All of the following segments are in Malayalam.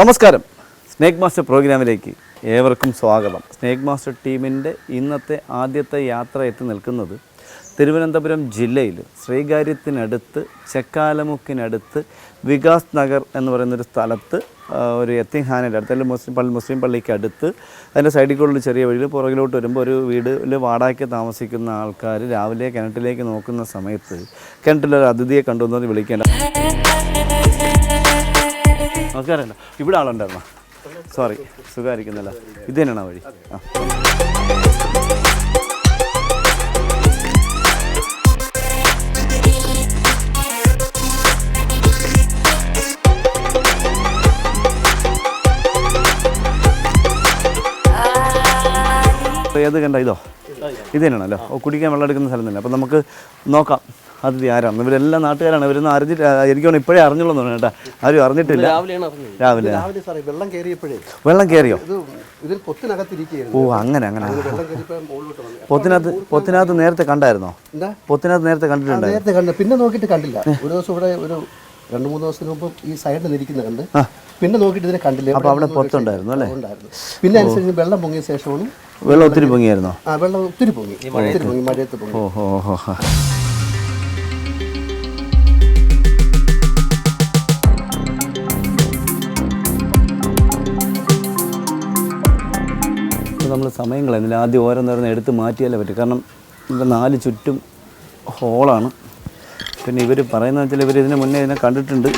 നമസ്കാരം. സ്നേക്ക് മാസ്റ്റർ പ്രോഗ്രാമിലേക്ക് ഏവർക്കും സ്വാഗതം. സ്നേക്ക് മാസ്റ്റർ ടീമിന്റെ ഇന്നത്തെ ആദ്യത്തെ യാത്ര എത്തി നിൽക്കുന്നത് തിരുവനന്തപുരം ജില്ലയിൽ ശ്രീകാര്യത്തിനടുത്ത് ചെക്കാലമുക്കിനടുത്ത് വികാസ് നഗർ എന്ന് പറയുന്നൊരു സ്ഥലത്ത് ഒരു എത്തിഹാനിന്റെ അടുത്ത് അല്ലെങ്കിൽ മുസ്ലിം പള്ളി മുസ്ലിം പള്ളിക്ക് അടുത്ത്. അതിന്റെ സൈഡിൽ കൂടെ ഒരു ചെറിയ വഴിയിൽ പുറകിലോട്ട് വരുമ്പോൾ ഒരു വീടിൽ വാടകയ്ക്ക് താമസിക്കുന്ന ആൾക്കാർ രാവിലെ കിണറ്റിലേക്ക് നോക്കുന്ന സമയത്ത് കിണറ്റിലൊരു അതിഥിയെ കണ്ടുവന്നത് വിളിക്കേണ്ട നമസ്കാരം ഇവിടെ ആളുണ്ടായിരുന്നോ? സോറി സുഖമായിരിക്കുന്നല്ല. ഇത് തന്നെയാണോ വഴി? ഏത് കണ്ട ഇതോ? ഇത് തന്നെയാണല്ലോ. കുടിക്കാൻ വെള്ളം എടുക്കുന്ന സ്ഥലം തന്നെ. അപ്പം നമുക്ക് നോക്കാം. അതിഥി ആരാണ് ഇവരെല്ലാം നാട്ടുകാരാണ്. ഇവരൊന്നും അറിഞ്ഞിട്ട് എനിക്ക് ഇപ്പോഴേ അറിഞ്ഞുള്ളൂ എന്ന് കേട്ടോ. ആരും അറിഞ്ഞിട്ടില്ല. രാവിലെയാണ് അറിഞ്ഞത്. രാവിലെ. രാവിലെ സാറേ വെള്ളം കയറിയപ്പോഴേ. വെള്ളം കയറിയോ? ഇത് ഇതിൽ പൊത്തിനകത്തിരിക്കുകയായിരുന്നു. ഓ അങ്ങനെ അങ്ങനെ. പൊത്തിനകത്ത് പൊത്തിനകത്ത് നേരത്തെ കണ്ടായിരുന്നോ? എന്താ? പൊത്തിനകത്ത് നേരത്തെ കണ്ടിട്ടുണ്ട് കണ്ടിട്ടുണ്ടായിരുന്നു. നേരത്തെ കണ്ടു. പിന്നെ നോക്കിട്ട് കണ്ടില്ല. ഒരു ദിവസം ഇവിടെ ഒരു രണ്ട് മൂന്ന് ദിവസത്തിന് മുമ്പ് ഈ സൈഡിൽ നിൽക്കുന്ന കണ്ട്. പിന്നെ നോക്കിട്ട് ഇതിനെ കണ്ടില്ല. അപ്പോൾ അവിടെ പൊത്തുണ്ടായിരുന്നു അല്ലേ? ഉണ്ടായിരുന്നു പിന്നെ അനുസരിച്ച് വെള്ളം പൊങ്ങിയ ശേഷമാണ് വെള്ളം ഒത്തിരി പൊങ്ങിയായിരുന്നോ? ആ വെള്ളം ഒത്തിരി പൊങ്ങി. ഒത്തിരി പൊങ്ങി മഴയത്ത് പൊങ്ങി. ഓ ഹോ. നമ്മൾ സമയം കളയുന്നില്ല ആദ്യം ഓരോന്നോരോന്ന് എടുത്ത് മാറ്റിയാലേ പറ്റും. കാരണം ഇവിടെ നാല് ചുറ്റും ഹോളാണ് പിന്നെ ഇവർ പറയുന്നത് വെച്ചാൽ ഇവർ ഇതിന് മുന്നേ ഇതിനെ കണ്ടിട്ടുണ്ട്.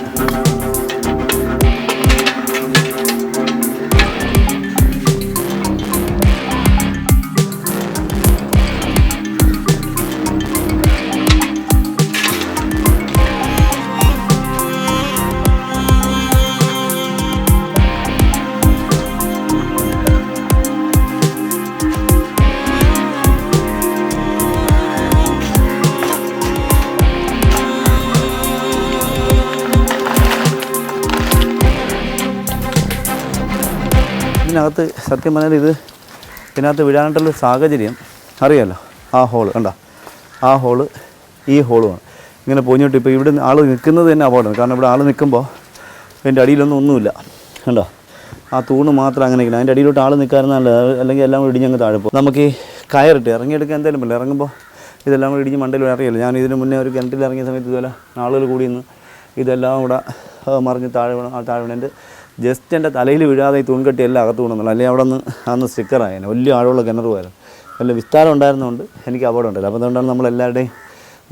ഇതിനകത്ത് സത്യം പറഞ്ഞാൽ ഇത് ഇതിനകത്ത് വിടാനായിട്ടുള്ള സാഹചര്യം അറിയാമല്ലോ ആ ഹോൾ കണ്ട? ആ ഹോൾ ഈ ഹോളുമാണ് ഇങ്ങനെ പോഞ്ഞിട്ട് ഇപ്പോൾ ഇവിടെ ആൾ നിൽക്കുന്നത് തന്നെ അപകടമാണ് കാരണം ഇവിടെ ആൾ നിൽക്കുമ്പോൾ അതിന്റെ അടിയിലൊന്നും ഒന്നുമില്ല. കണ്ടോ? ആ തൂണ് മാത്രം അങ്ങനെ ഇരിക്കണം. അതിന്റെ അടിയിലോട്ട് ആൾ നിൽക്കാറുന്നല്ല അല്ലെങ്കിൽ എല്ലാം കൂടി ഇടിഞ്ഞങ്ങ് താഴെ പോകും. നമുക്ക് ഈ കയറിട്ട് ഇറങ്ങിയെടുക്കാൻ എന്തായാലും പറ്റില്ല. ഇറങ്ങുമ്പോൾ ഇതെല്ലാം കൂടി ഇടിഞ്ഞ് മണ്ടയിൽ അറിയില്ല ഞാൻ ഇതിന് മുന്നേ ഒരു കിണറ്റിൽ ഇറങ്ങിയ സമയത്ത് ഇതുപോലെ ആളുകൾ കൂടി നിന്ന് ഇതെല്ലാം കൂടെ മറിഞ്ഞ് താഴെ വേണം താഴെ വേണം എന്റെ ജസ്റ്റ് എന്റെ തലയിൽ വീഴാതെ ഈ തൂൺകെട്ടി എല്ലാം അകത്ത് വീണെന്നുള്ളൂ അല്ലെങ്കിൽ അവിടെ നിന്ന് അന്ന് സ്റ്റിക്കറായേനെ വലിയ ആഴമുള്ള കിണർ പോയാലും വലിയ വിസ്താരം ഉണ്ടായിരുന്നതുകൊണ്ട് എനിക്ക് അപകടം ഉണ്ടല്ലോ അപ്പോൾ അതുകൊണ്ടാണ് നമ്മളെല്ലാവരുടെയും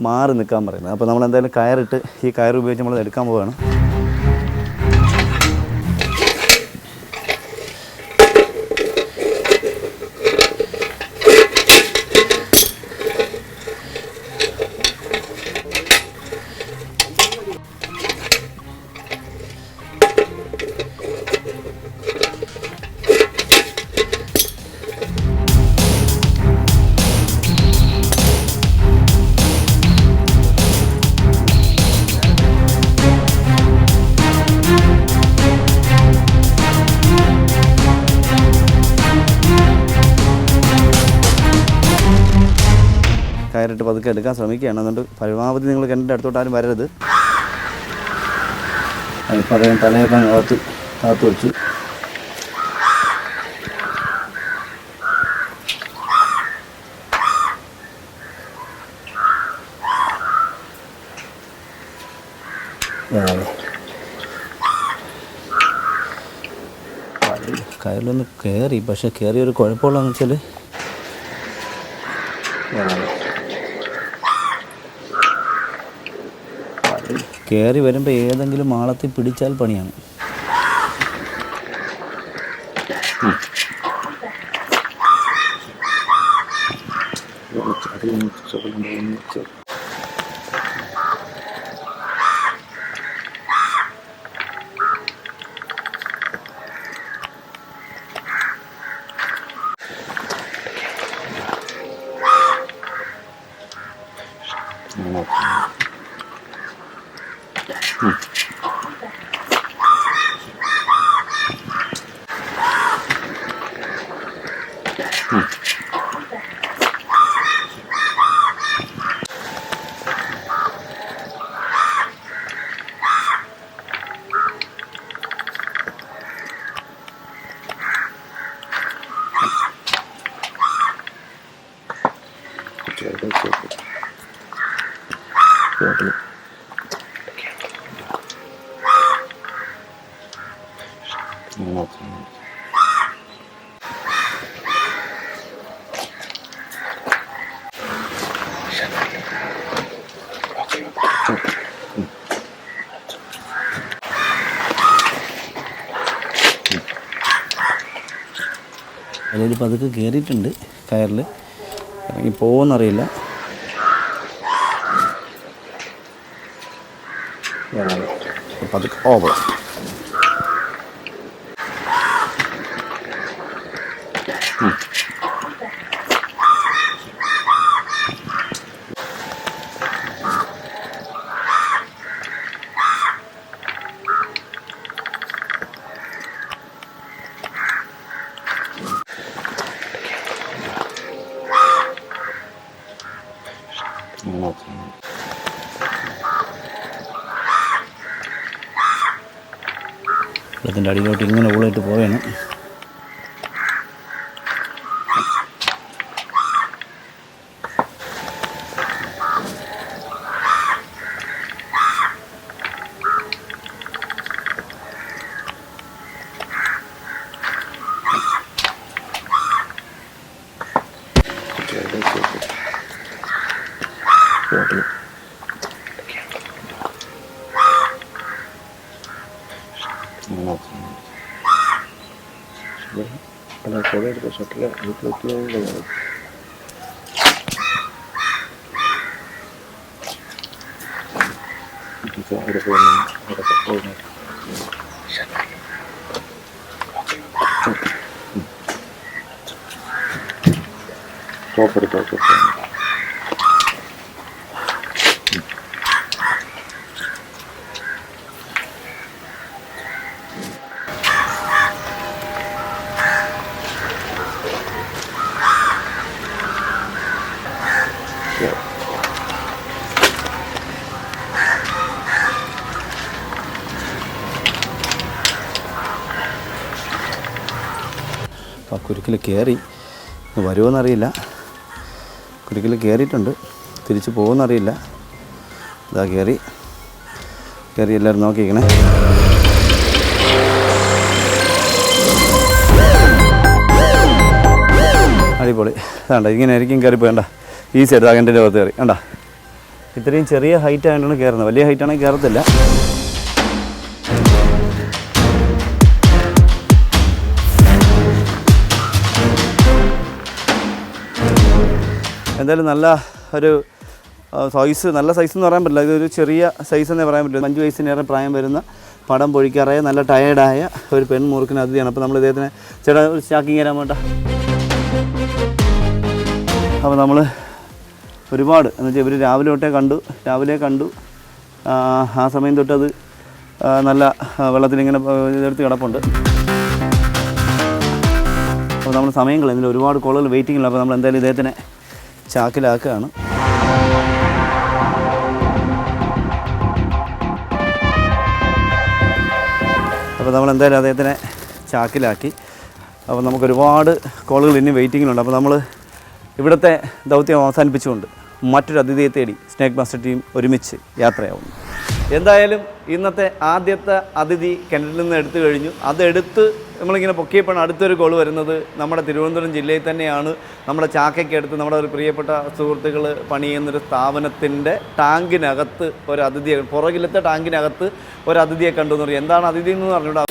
മാറി നിൽക്കാൻ പറയുന്നത്. അപ്പോൾ നമ്മൾ എന്തായാലും കയറിട്ട് ഈ കയർ ഉപയോഗിച്ച് നമ്മൾ എടുക്കാൻ പോവുകയാണ്. പതുക്കെ എടുക്കാൻ ശ്രമിക്കുകയാണ്. അതുകൊണ്ട് പരമാവധി നിങ്ങൾ കിണറ്റിന്റെ അടുത്തോട്ട് ആരും വരരുത്. വെച്ചു. കയറിലൊന്ന് കയറി പക്ഷെ കയറിയൊരു കുഴപ്പമുള്ളതെന്ന് വെച്ചാൽ കയറി വരുമ്പോൾ ഏതെങ്കിലും ആളത്തിൽ പിടിച്ചാൽ പണിയാണ്. അതായത് പതുക്കെ കയറിയിട്ടുണ്ട് കയറിൽ ഇറങ്ങി പോകുമെന്നറിയില്ല. പതുക്കെ ഓ വെള്ളത്തിന്റെ അടിയിലോട്ട് ഇങ്ങനെ ഉള്ളിട്ട് പോവുകയാണ് para poder desactivar el bloqueo de la y quizás ahora podemos ahora podemos അപ്പോൾ ആ കുരുക്കിൽ കയറി വരുമോയെന്നറിയില്ല കുരുക്കിൽ കയറിയിട്ടുണ്ട് തിരിച്ച് പോകുമെന്നറിയില്ല ഇതാ കയറി കയറി എല്ലാവരും നോക്കിക്കണേ അടിപൊളി. വേണ്ട ഇങ്ങനെ ആയിരിക്കും കയറി പോയണ്ട ഈസി ആയിട്ട് അകന്റെ ലോകത്ത് കയറി. കണ്ടാ? ഇത്രയും ചെറിയ ഹൈറ്റ് ആയതുകൊണ്ടാണ് കയറുന്നത്. വലിയ ഹൈറ്റ് ആണെങ്കിൽ കയറത്തില്ല. എന്തായാലും നല്ല ഒരു സൈസ് നല്ല സൈസ് എന്ന് പറയാൻ പറ്റില്ല. ഇതൊരു ചെറിയ സൈസ് എന്നേ പറയാൻ പറ്റില്ല അഞ്ച് വയസ്സിനേറെ പ്രായം വരുന്ന പടം പൊഴിക്കാറായ നല്ല ടയേർഡായ ഒരു പെൺമൂർക്കിന് അതിഥിയാണ്. അപ്പോൾ നമ്മൾ ഇദ്ദേഹത്തിനെ ചേട്ടാ ഒരു സ്റ്റാക്കിങ് തരാൻ വേണ്ട അപ്പോൾ നമ്മൾ ഒരുപാട്. എന്ന് വെച്ചാൽ ഇവർ രാവിലെ തൊട്ടേ കണ്ടു. രാവിലെ കണ്ടു. ആ, സമയം തൊട്ടത് നല്ല വെള്ളത്തിലിങ്ങനെ ഇതെടുത്ത് കിടപ്പുണ്ട്. അപ്പോൾ നമ്മൾ സമയം കളയുന്നില്ല ഒരുപാട് കോളുകൾ വെയിറ്റിംഗില്ല അപ്പോൾ നമ്മൾ എന്തായാലും ഇദ്ദേഹത്തിനെ ചാക്കിലാക്കുകയാണ്. അപ്പോൾ നമ്മൾ എന്തായാലും അദ്ദേഹത്തിനെ ചാക്കിലാക്കി. അപ്പോൾ നമുക്ക് ഒരുപാട് കോളുകൾ ഇനി വെയിറ്റിങ്ങിലുണ്ട് അപ്പോൾ നമ്മൾ ഇവിടുത്തെ ദൗത്യം അവസാനിപ്പിച്ചുകൊണ്ട് മറ്റൊരു അതിഥിയെ തേടി സ്നേക് മാസ്റ്റർ ടീം ഒരുമിച്ച് യാത്രയാവുന്നു. എന്തായാലും ഇന്നത്തെ ആദ്യത്തെ അതിഥി കിണറ്റിൽ നിന്ന് എടുത്തു കഴിഞ്ഞു. അതെടുത്ത് നമ്മളിങ്ങനെ പൊക്കിയപ്പോഴാണ് അടുത്തൊരു കോൾ വരുന്നത്. നമ്മുടെ തിരുവനന്തപുരം ജില്ലയിൽ തന്നെയാണ്. നമ്മുടെ ചാക്കയ്ക്ക് അടുത്ത് നമ്മുടെ ഒരു പ്രിയപ്പെട്ട സുഹൃത്തുക്കൾ പണിയുന്നൊരു സ്ഥാപനത്തിന്റെ ടാങ്കിനകത്ത് ഒരു അതിഥിയെ പുറകിലത്തെ ടാങ്കിനകത്ത് ഒരു അതിഥിയെ കണ്ടു എന്ന് പറയും. എന്താണ് അതിഥി എന്ന് പറഞ്ഞിട്ട്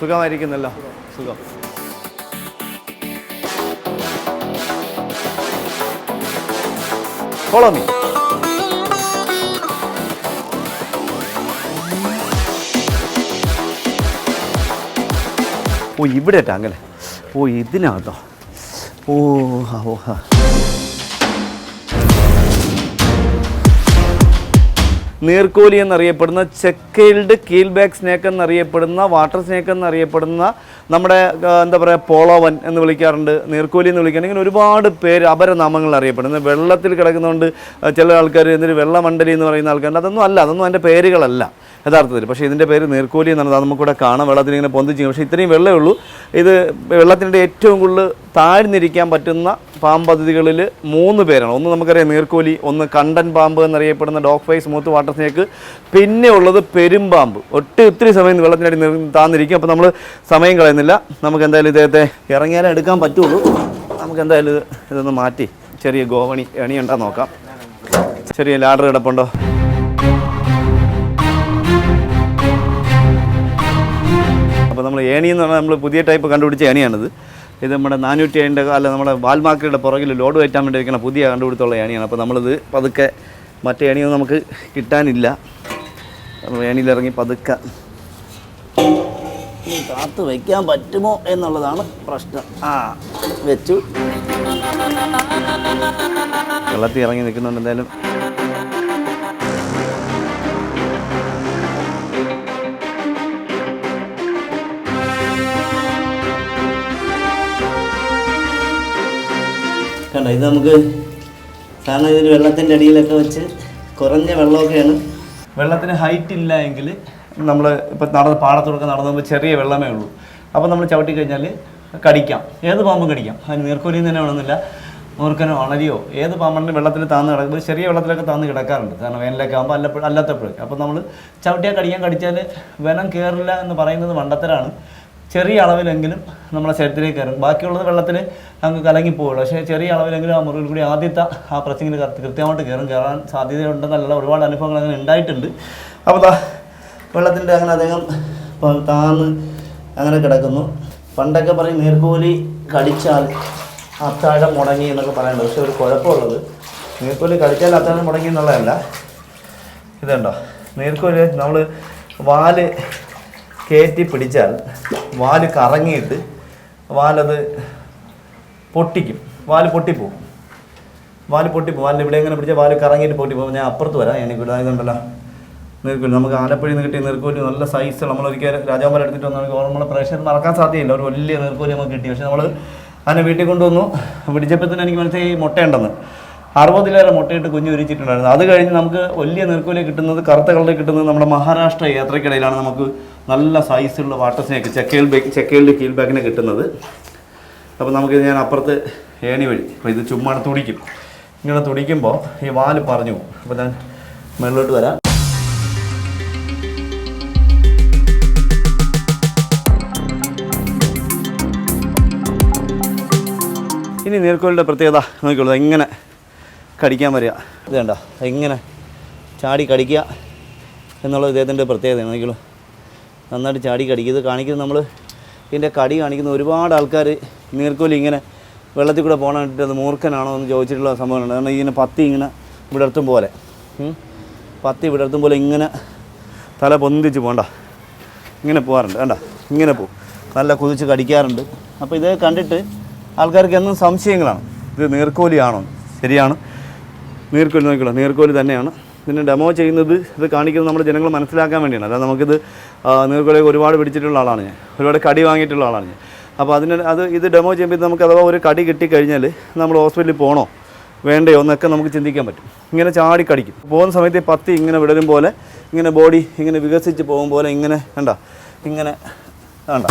സുഖമായിരിക്കുന്നല്ലോ? സുഖം. Follow me. ഓ ഇവിടെ ടാങ്കല്ലേ ഓ ഇതിനകത്തോ? ഓ ഓ നീർക്കോലി എന്നറിയപ്പെടുന്ന ചെക്കൈൽഡ് കീൽ ബാക്ക് സ്നേക്ക് എന്നറിയപ്പെടുന്ന വാട്ടർ സ്നേക്ക് എന്നറിയപ്പെടുന്ന നമ്മുടെ എന്താ പറയുക പോളോവൻ എന്ന് വിളിക്കാറുണ്ട്. നീർക്കോലി എന്ന് വിളിക്കുകയാണെങ്കിൽ ഒരുപാട് പേര് അപരനാമങ്ങൾ അറിയപ്പെടുന്നത്. വെള്ളത്തിൽ കിടക്കുന്നതുകൊണ്ട് ചില ആൾക്കാർ എന്നിട്ട് വെള്ളമണ്ഡലി എന്ന് പറയുന്ന ആൾക്കാരുണ്ട്. അതൊന്നും അല്ല. അതൊന്നും അതിന്റെ പേരുകളല്ല. യഥാർത്ഥത്തിൽ. പക്ഷേ ഇതിന്റെ പേര് നീർക്കോലി എന്നാണ്. അത് നമുക്കിവിടെ കാണാം. വെള്ളത്തിൽ ഇങ്ങനെ പൊന്തിച്ച് പക്ഷേ ഇത്രയും വെള്ളമേ ഉള്ളൂ. ഇത് വെള്ളത്തിന്റെ ഏറ്റവും കൂടുതൽ താഴ്ന്നിരിക്കാൻ പറ്റുന്ന പാമ്പ് പാമ്പതിഥികളിൽ മൂന്ന് പേരാണ്. ഒന്ന് നമുക്കറിയാം നീർക്കോലി ഒന്ന് കണ്ടൻ പാമ്പ് എന്നറിയപ്പെടുന്ന ഡോഗ് ഫൈസ് മൂത്ത് വാട്ടർ സ്നേക്ക്. പിന്നെ ഉള്ളത് പെരുമ്പാമ്പ് ഒട്ട് ഒത്തിരി സമയം വെള്ളത്തിനടി താന്നിരിക്കും. അപ്പോൾ നമ്മൾ സമയം കളയുന്നില്ല. നമുക്ക് എന്തായാലും ഇദ്ദേഹത്തെ ഇറങ്ങിയാലേ എടുക്കാൻ പറ്റുള്ളൂ. നമുക്ക് എന്തായാലും ഇതൊന്ന് മാറ്റി. ചെറിയ ഗോവണി എണി ഉണ്ടാ നോക്കാം. ചെറിയ ലാഡർ കിടപ്പുണ്ടോ? നമ്മൾ ഏണി എന്ന് പറഞ്ഞാൽ നമ്മൾ പുതിയ ടൈപ്പ് കണ്ടുപിടിച്ച ഏണിയാണിത്. ഇത് നമ്മുടെ നാനൂറ്റി ഏഴിന്റെ അല്ല നമ്മുടെ വാൽമാർക്കയുടെ പുറകിൽ ലോഡ് കയറ്റാൻ വേണ്ടി ഇരിക്കുന്ന പുതിയ കണ്ടുപിടുത്തുള്ള ഏണിയാണ്. അപ്പോൾ നമ്മളിത് പതുക്കെ മറ്റേ ഏണിയൊന്നും നമുക്ക് കിട്ടാനില്ല. ഏണിയിലിറങ്ങി പതുക്കെ. കാത്ത് വയ്ക്കാൻ പറ്റുമോ എന്നുള്ളതാണ് പ്രശ്നം. ആ വെച്ചു. വെള്ളത്തിൽ ഇറങ്ങി നിൽക്കുന്നുണ്ട് എന്തായാലും. കണ്ടോ ഇത് നമുക്ക് സാധാരണ ഇതിൽ വെള്ളത്തിന്റെ അടിയിലൊക്കെ വെച്ച് കുറഞ്ഞ വെള്ളമൊക്കെയാണ്. വെള്ളത്തിന് ഹൈറ്റ് ഇല്ല എങ്കിൽ നമ്മൾ ഇപ്പം നടന്ന് പാടത്തോടൊക്കെ നടന്നു ചെറിയ വെള്ളമേ ഉള്ളൂ. അപ്പോൾ നമ്മൾ ചവിട്ടി കഴിഞ്ഞാൽ കടിക്കാം. ഏത് പാമ്പും കടിക്കാം. അതിന് നീർക്കോലിയിൽ തന്നെ വേണമെന്നില്ല. മൂർക്കനോ അണലിയോ ഏത് പാമ്പുണ്ടെങ്കിലും വെള്ളത്തിൽ താന്ന് കിടക്കുമ്പോൾ ചെറിയ വെള്ളത്തിലൊക്കെ താന്ന് കിടക്കാറുണ്ട്. കാരണം വേനലൊക്കെ ആകുമ്പോൾ അല്ലപ്പോഴും അല്ലാത്തപ്പോഴും. അപ്പോൾ നമ്മൾ ചവിട്ടിയാൽ കടിക്കാൻ കടിച്ചാൽ വനം കയറില്ല എന്ന് പറയുന്നത് മണ്ടത്തരാണ് ചെറിയ അളവിലെങ്കിലും നമ്മുടെ ശരീരത്തിലേക്ക് കയറും. ബാക്കിയുള്ളത് വെള്ളത്തിൽ അങ്ങ് കലങ്ങി പോകുള്ളൂ പക്ഷേ ചെറിയ അളവിലെങ്കിലും ആ മുറിവിൽ കൂടി ആദ്യത്തെ ആ പ്രസിംഗിൽ കൃത്യമായിട്ട് കയറും. കയറാൻ സാധ്യതയുണ്ടെന്നല്ല ഒരുപാട് അനുഭവങ്ങൾ അങ്ങനെ ഉണ്ടായിട്ടുണ്ട്. അപ്പോൾ വെള്ളത്തിന്റെ അങ്ങനെ അദ്ദേഹം താന്ന് അങ്ങനെ കിടക്കുന്നു. പണ്ടൊക്കെ പറയും നീർക്കോലി കടിച്ചാൽ അത്താഴം മുടങ്ങി എന്നൊക്കെ പറയുന്നുണ്ട് പക്ഷേ ഒരു കുഴപ്പമുള്ളത് നീർക്കോലി കടിച്ചാൽ അത്താഴം മുടങ്ങി എന്നുള്ളതല്ല. ഇതുണ്ടോ? നീർക്കോലി നമ്മൾ വാൽ കയറ്റി പിടിച്ചാൽ വാൽ കറങ്ങിയിട്ട് വാലത് പൊട്ടിക്കും. വാൽ പൊട്ടിപ്പോകും വാൽ പൊട്ടിപ്പോകും വാലിന് ഇവിടെ എങ്ങനെ പിടിച്ചാൽ വാൽ കറങ്ങിയിട്ട് പൊട്ടിപ്പോകും ഞാൻ അപ്പുറത്ത് വരാം. എനിക്ക് ഇവിടെ ഇതുണ്ടല്ലോ. നീർക്കോലി. നമുക്ക് ആലപ്പുഴയിൽ നിന്ന് കിട്ടിയ നീർക്കോലി നല്ല സൈസ് നമ്മളൊരിക്കൽ രാജാമല എടുത്തിട്ട് വന്നു നമ്മളെ പ്രേക്ഷകർ മറക്കാൻ സാധ്യതയില്ല. ഒരു വലിയ നീർക്കോലി നമുക്ക് കിട്ടി. പക്ഷെ നമ്മൾ അതിനെ വീട്ടിൽ കൊണ്ടുവന്നു. പിടിച്ചപ്പോൾ തന്നെ എനിക്ക് മനസ്സിലായി മുട്ടയുണ്ടെന്ന്. അറുപതിലേറെ മുട്ടയിട്ട് കുഞ്ഞു വിരിച്ചിട്ടുണ്ടായിരുന്നു. അത് കഴിഞ്ഞ് നമുക്ക് വലിയ നീർക്കോലി കിട്ടുന്നത് കറുത്ത കളറിൽ കിട്ടുന്നത് നമ്മുടെ മഹാരാഷ്ട്ര യാത്രക്കിടയിലാണ് നമുക്ക് നല്ല സൈസുള്ള ചെക്കേൽ ബാക്ക് ചെക്കേലിന്റെ കീൽ ബാക്കിനെ കിട്ടുന്നത്. അപ്പോൾ നമുക്കിത് ഞാൻ അപ്പുറത്ത് ഏണി വഴി അപ്പോൾ ഇത് ചുമ്മാ തുടിക്കും. ഇങ്ങനെ തുടിക്കുമ്പോൾ ഈ വാൽ പറഞ്ഞു പോകും. അപ്പോൾ ഞാൻ മുകളിലോട്ട് വരാം. ഇനി നീർക്കോലിന്റെ പ്രത്യേകത നോക്കിക്കോളൂ. എങ്ങനെ കടിക്കാൻ വരിക. ഇത് കണ്ട? എങ്ങനെ ചാടി കടിക്കുക എന്നുള്ള ഇദ്ദേഹത്തിന്റെ പ്രത്യേകതയാണ് നോക്കിക്കോളൂ. നന്നായിട്ട് ചാടി കടിക്കുക. ഇത് കാണിക്കുന്നത് നമ്മൾ ഇതിന്റെ കടി കാണിക്കുന്ന ഒരുപാട് ആൾക്കാർ നീർക്കോലി ഇങ്ങനെ വെള്ളത്തിൽ കൂടെ പോകാൻ വേണ്ടിയിട്ട് അത് മൂർഖനാണോ എന്ന് ചോദിച്ചിട്ടുള്ള സംഭവമുണ്ട് കാരണം ഇങ്ങനെ പത്തി ഇങ്ങനെ വിടർത്തും പോലെ. പത്തി വിടർത്തും പോലെ ഇങ്ങനെ തല പൊന്തിച്ച് പോകണ്ട. ഇങ്ങനെ പോകാറുണ്ട്. വേണ്ട ഇങ്ങനെ പോകും. നല്ല കുതിച്ച് കടിക്കാറുണ്ട്. അപ്പോൾ ഇത് കണ്ടിട്ട് ആൾക്കാർക്ക് എന്നും സംശയങ്ങളാണ്. ഇത് നീർക്കോലിയാണോ? ശരിയാണ്. നീർക്കോലി നോക്കിയുള്ള നീർക്കോലി തന്നെയാണ്. ഇതിന് ഡെമോ ചെയ്യുന്നത് ഇത് കാണിക്കുന്നത് നമ്മൾ ജനങ്ങൾ മനസ്സിലാക്കാൻ വേണ്ടിയാണ്. അല്ലാതെ നമുക്കിത് നീർക്കോലി ഒരുപാട് പിടിച്ചിട്ടുള്ള ആളാണ് ഞാൻ. ഒരുപാട് കടി വാങ്ങിയിട്ടുള്ള ആളാണ് ഞാൻ. അപ്പോൾ അതിന് അത് ഇത് ഡെമോ ചെയ്യുമ്പോൾ നമുക്ക് അഥവാ ഒരു കടി കിട്ടിക്കഴിഞ്ഞാൽ നമ്മൾ ഹോസ്പിറ്റലിൽ പോകണോ വേണ്ടയോ എന്നൊക്കെ നമുക്ക് ചിന്തിക്കാൻ പറ്റും. ഇങ്ങനെ ചാടി കടിക്കും. പോകുന്ന സമയത്ത് പത്തി ഇങ്ങനെ വിടരും പോലെ ഇങ്ങനെ ബോഡി ഇങ്ങനെ വികസിച്ച് പോകും പോലെ ഇങ്ങനെ കണ്ട? ഇങ്ങനെ വേണ്ട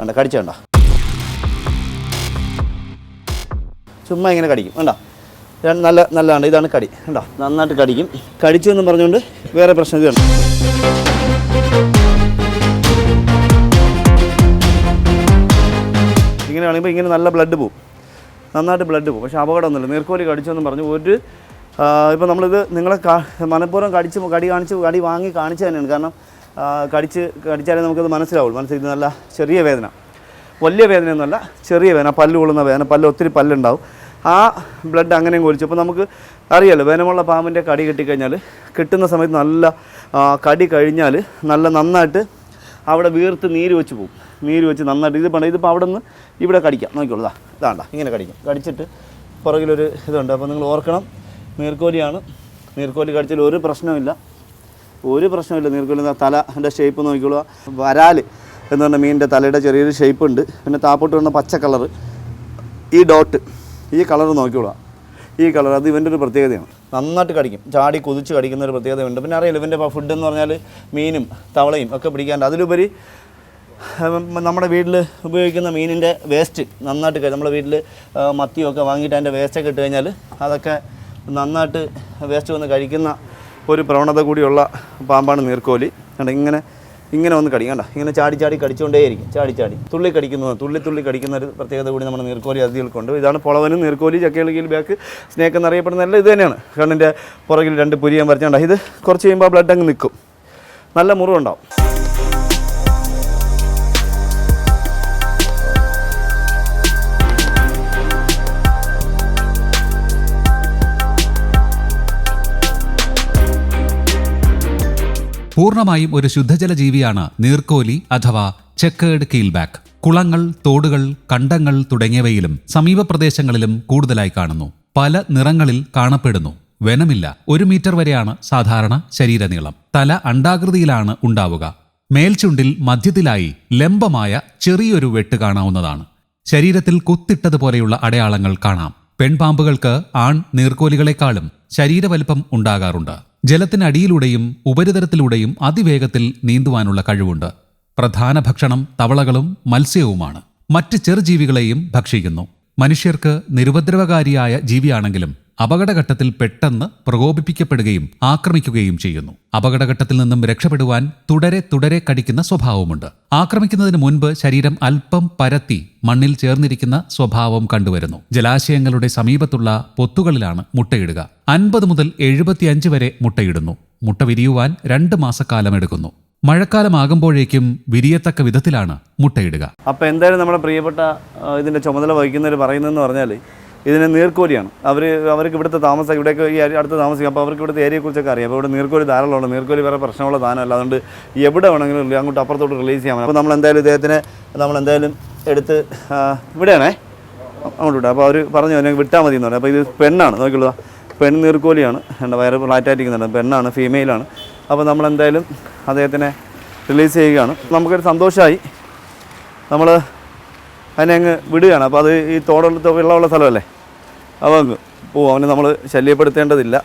വേണ്ട കടിച്ച ചുമ്മാ ഇങ്ങനെ കടിക്കും. വേണ്ട നല്ല നല്ലതാണ്. ഇതാണ് കടി. കേട്ടോ നന്നായിട്ട് കടിക്കും. കടിച്ചു എന്ന് പറഞ്ഞുകൊണ്ട് വേറെ പ്രശ്നം ഇത് കണ്ടോ ഇങ്ങനെ ആണെങ്കിൽ ഇങ്ങനെ നല്ല ബ്ലഡ് പോവും. നന്നായിട്ട് ബ്ലഡ് പോവും. പക്ഷേ അപകടമൊന്നുമില്ല. നീർക്കോലി കടിച്ചെന്ന് പറഞ്ഞു ഒരു ഇപ്പോൾ നമ്മളിത് നിങ്ങളെ മനഃപൂർവം കടിച്ച് കടി കാണിച്ച് കടി വാങ്ങി കാണിച്ചു തന്നെയാണ്. കാരണം കടിച്ച് കടിച്ചാലേ നമുക്കത് മനസ്സിലാവുള്ളൂ. മനസ്സിൽ നല്ല ചെറിയ വേദന. വലിയ വേദനയൊന്നുമല്ല ചെറിയ വേദന. പല്ല് കൊള്ളുന്ന വേദന. പല്ല് ഒത്തിരി പല്ലുണ്ടാവും. ആ ബ്ലഡ് അങ്ങനെ ഒഴിച്ചു അപ്പോൾ നമുക്ക് അറിയാലോ വേനമുള്ള പാമ്പിന്റെ കടി കിട്ടിക്കഴിഞ്ഞാൽ കിട്ടുന്ന സമയത്ത് നല്ല കടി കഴിഞ്ഞാൽ നല്ല നന്നായിട്ട് അവിടെ വീർത്ത് നീര് വെച്ച് പോകും നീര് വെച്ച് നന്നായിട്ട് ഇത് പണ്ട് ഇതിപ്പോൾ അവിടെ നിന്ന് ഇവിടെ കടിക്കാം. നോക്കിക്കോളൂ ഇതാ ഇതാണ്ട ഇങ്ങനെ കടിക്കും. കടിച്ചിട്ട് പുറകിലൊരു ഇതുണ്ട്. അപ്പോൾ നിങ്ങൾ ഓർക്കണം നീർക്കോലിയാണ്. നീർക്കോലി കടിച്ചാൽ ഒരു പ്രശ്നമില്ല ഒരു പ്രശ്നമില്ല നീർക്കോലി തല എന്റെ ഷേപ്പ് നോക്കിക്കോളൂ. വരാൽ എന്ന് പറഞ്ഞ മീനിന്റെ തലയുടെ ചെറിയൊരു ഷേപ്പ് ഉണ്ട്. പിന്നെ താപ്പോട്ട് വന്ന പച്ച കളറ് ഈ ഡോട്ട് ഈ കളർ നോക്കിക്കൊള്ളുക ഈ കളർ അത് ഇവന്റെ ഒരു പ്രത്യേകതയാണ്. നന്നായിട്ട് കടിക്കും. ചാടി കുതിച്ച് കടിക്കുന്ന ഒരു പ്രത്യേകത ഉണ്ട് പിന്നെ അറിയാലോ ഇവന്റെ ഫുഡ് എന്ന് പറഞ്ഞാൽ മീനും തവളയും ഒക്കെ പിടിക്കാണ്ട് അതിലുപരി നമ്മുടെ വീട്ടിൽ ഉപയോഗിക്കുന്ന മീനിന്റെ വേസ്റ്റ് നന്നായിട്ട് നമ്മുടെ വീട്ടിൽ മത്തിയൊക്കെ വാങ്ങിയിട്ട് അതിന്റെ വേസ്റ്റൊക്കെ ഇട്ട് കഴിഞ്ഞാൽ അതൊക്കെ നന്നായിട്ട് വേസ്റ്റ് വന്ന് കഴിക്കുന്ന ഒരു പ്രവണത കൂടിയുള്ള പാമ്പാണ് നീർക്കോലി. ഇങ്ങനെ ഇങ്ങനെ വന്ന് കടിക്കും. കണ്ട? ഇങ്ങനെ ചാടി ചാടി കടിച്ചുകൊണ്ടേയിരിക്കും ചാടി ചാടി. തുള്ളി കടിക്കുന്നത് തുള്ളി തുള്ളി കടിക്കുന്ന ഒരു പ്രത്യേകത കൂടി നമ്മുടെ നീർക്കോലി അതികൾക്കുണ്ട് ഇതാണ് പൊളവനും നീർക്കോലി ചക്കയിളകിയിൽ ബാക്ക് സ്നേക്ക് എന്നറിയപ്പെടുന്ന എല്ലാം ഇത് തന്നെയാണ്. കണ്ണിന്റെ പുറകിൽ രണ്ട് പുരിയാൻ വരച്ചാണ്ട ഇത് കുറച്ച് കഴിയുമ്പോൾ ബ്ലഡ് അങ്ങ് നിൽക്കും നല്ല മുറിവുണ്ടാവും. പൂർണമായും ഒരു ശുദ്ധജല ജീവിയാണ് നീർക്കോലി അഥവാ ചെക്കേഡ് കീൽബാക്ക്. കുളങ്ങൾ തോടുകൾ കണ്ടങ്ങൾ തുടങ്ങിയവയിലും സമീപ പ്രദേശങ്ങളിലും കൂടുതലായി കാണുന്നു. പല നിറങ്ങളിൽ കാണപ്പെടുന്നു. വനമില്ല. ഒരു മീറ്റർ വരെയാണ് സാധാരണ ശരീരനീളം. തല അണ്ടാകൃതിയിലാണ് ഉണ്ടാവുക. മേൽചുണ്ടിൽ മധ്യത്തിലായി ലംബമായ ചെറിയൊരു വെട്ട് കാണാവുന്നതാണ്. ശരീരത്തിൽ കുത്തിട്ടതുപോലെയുള്ള അടയാളങ്ങൾ കാണാം. പെൺപാമ്പുകൾക്ക് ആൺ നീർക്കോലികളെക്കാളും ശരീരവലിപ്പം ഉണ്ടാകാറുണ്ട്. ജലത്തിനടിയിലൂടെയും ഉപരിതലത്തിലൂടെയും അതിവേഗത്തിൽ നീന്തുവാനുള്ള കഴിവുണ്ട്. പ്രധാന ഭക്ഷണം തവളകളും മത്സ്യവുമാണ്. മറ്റ് ചെറുജീവികളെയും ഭക്ഷിക്കുന്നു. മനുഷ്യർക്ക് നിരുപദ്രവകാരിയായ ജീവിയാണെങ്കിലും അപകടഘട്ടത്തിൽ പെട്ടെന്ന് പ്രകോപിപ്പിക്കപ്പെടുകയും ആക്രമിക്കുകയും ചെയ്യുന്നു. അപകടഘട്ടത്തിൽ നിന്നും രക്ഷപ്പെടുവാൻ തുടരെ തുടരെ കടിക്കുന്ന സ്വഭാവമുണ്ട്. ആക്രമിക്കുന്നതിന് മുൻപ് ശരീരം അല്പം പരത്തി മണ്ണിൽ ചേർന്നിരിക്കുന്ന സ്വഭാവം കണ്ടുവരുന്നു. ജലാശയങ്ങളുടെ സമീപത്തുള്ള പൊത്തുകളിലാണ് മുട്ടയിടുക. അൻപത് മുതൽ എഴുപത്തിയഞ്ച് വരെ മുട്ടയിടുന്നു. മുട്ട വിരിയുവാൻ രണ്ട് മാസക്കാലം എടുക്കുന്നു. മഴക്കാലമാകുമ്പോഴേക്കും വിരിയത്തക്ക വിധത്തിലാണ് മുട്ടയിടുക. അപ്പോൾ എന്തായാലും നമ്മുടെ പ്രിയപ്പെട്ട ഇതിന്റെ ചുമതല വഹിക്കുന്നവർ പറയുന്നതെന്ന് പറഞ്ഞാൽ ഇതിന് നീർക്കോലിയാണ്. അവർ അവർക്ക് ഇവിടുത്തെ താമസം ഇവിടെയൊക്കെ ഈ അടുത്ത് താമസിക്കും അപ്പോൾ അവർക്ക് ഇവിടുത്തെ ഏരിയയെക്കുറിച്ചൊക്കെ അറിയാം. അപ്പോൾ ഇവിടെ നീർക്കോലി ധാരാളമാണ് നീർക്കോലി വേറെ പ്രശ്നമുള്ള സാധനമല്ല അതുകൊണ്ട് എവിടെ വേണമെങ്കിലും അങ്ങോട്ട് അപ്പുറത്തോട്ട് റിലീസ് ചെയ്യാൻ അപ്പോൾ നമ്മൾ എന്തായാലും ഇദ്ദേഹത്തിനെ നമ്മൾ എന്തായാലും എടുത്ത് ഇവിടെയാണേ. അങ്ങോട്ട് വിടാം അപ്പോൾ അവർ പറഞ്ഞു എന്നെ വിട്ടാൽ മതി എന്ന് പറഞ്ഞു. അപ്പോൾ ഇത് പെണ്ണാണ്. നോക്കിയുള്ള പെൺ നീർക്കോലിയാണ്. എന്റെ വയറ് ഫ്ലാറ്റായിട്ടിരിക്കുന്നുണ്ട്. പെണ്ണാണ്. ഫീമെയിലാണ്. അപ്പോൾ നമ്മൾ എന്തായാലും അദ്ദേഹത്തിനെ റിലീസ് ചെയ്യുകയാണ്. നമുക്കൊരു സന്തോഷമായി നമ്മൾ അതിനെ അങ്ങ് വിടുകയാണ്. അപ്പോൾ അത് ഈ തോടുള്ള വെള്ളമുള്ള സ്ഥലമല്ലേ? അപ്പോൾ അങ്ങ് പോവും. അവനെ നമ്മൾ ശല്യപ്പെടുത്തേണ്ടതില്ല.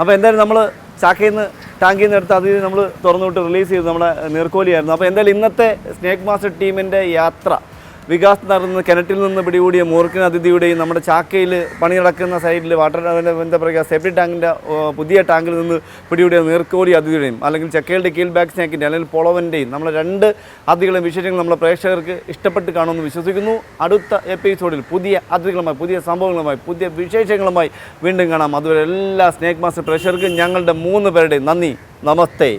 അപ്പോൾ എന്തായാലും നമ്മൾ ചാക്കയിൽ നിന്ന് ടാങ്കിൽ നിന്ന് എടുത്ത് അതിൽ നമ്മൾ തുറന്നു വിട്ട് റിലീസ് ചെയ്ത്. നമ്മുടെ നീർക്കോലിയായിരുന്നു. അപ്പോൾ എന്തായാലും ഇന്നത്തെ സ്നേക്ക് മാസ്റ്റർ ടീമിന്റെ യാത്ര വികാസ് നടന്ന് കിണറ്റിൽ നിന്ന് പിടികൂടിയ മൂർഖൻ അതിഥിയുടെയും നമ്മുടെ ചാക്കയിൽ പണി നടക്കുന്ന സൈഡിൽ വാട്ടർ എന്താ പറയുക സേഫ്റ്റി ടാങ്കിന്റെ പുതിയ ടാങ്കിൽ നിന്ന് പിടികൂടിയ നീർക്കോടി അതിഥിയുടെയും അല്ലെങ്കിൽ ചക്കയുടെ കീൽ ബാക്ക് സ്നാക്കിന്റെ അല്ലെങ്കിൽ പൊളവന്റെയും നമ്മളെ രണ്ട് അതിഥികളും വിശേഷങ്ങളും നമ്മളെ പ്രേക്ഷകർക്ക് ഇഷ്ടപ്പെട്ട് കാണുമെന്ന് വിശ്വസിക്കുന്നു. അടുത്ത എപ്പിസോഡിൽ പുതിയ അതിഥികളുമായി പുതിയ സംഭവങ്ങളുമായി പുതിയ വിശേഷങ്ങളുമായി വീണ്ടും കാണാം. അതുവരെ എല്ലാ സ്നേക് മാസ്റ്റർ പ്രേക്ഷകർക്കും ഞങ്ങളുടെ മൂന്ന് പേരുടെയും നന്ദി. നമസ്തേ.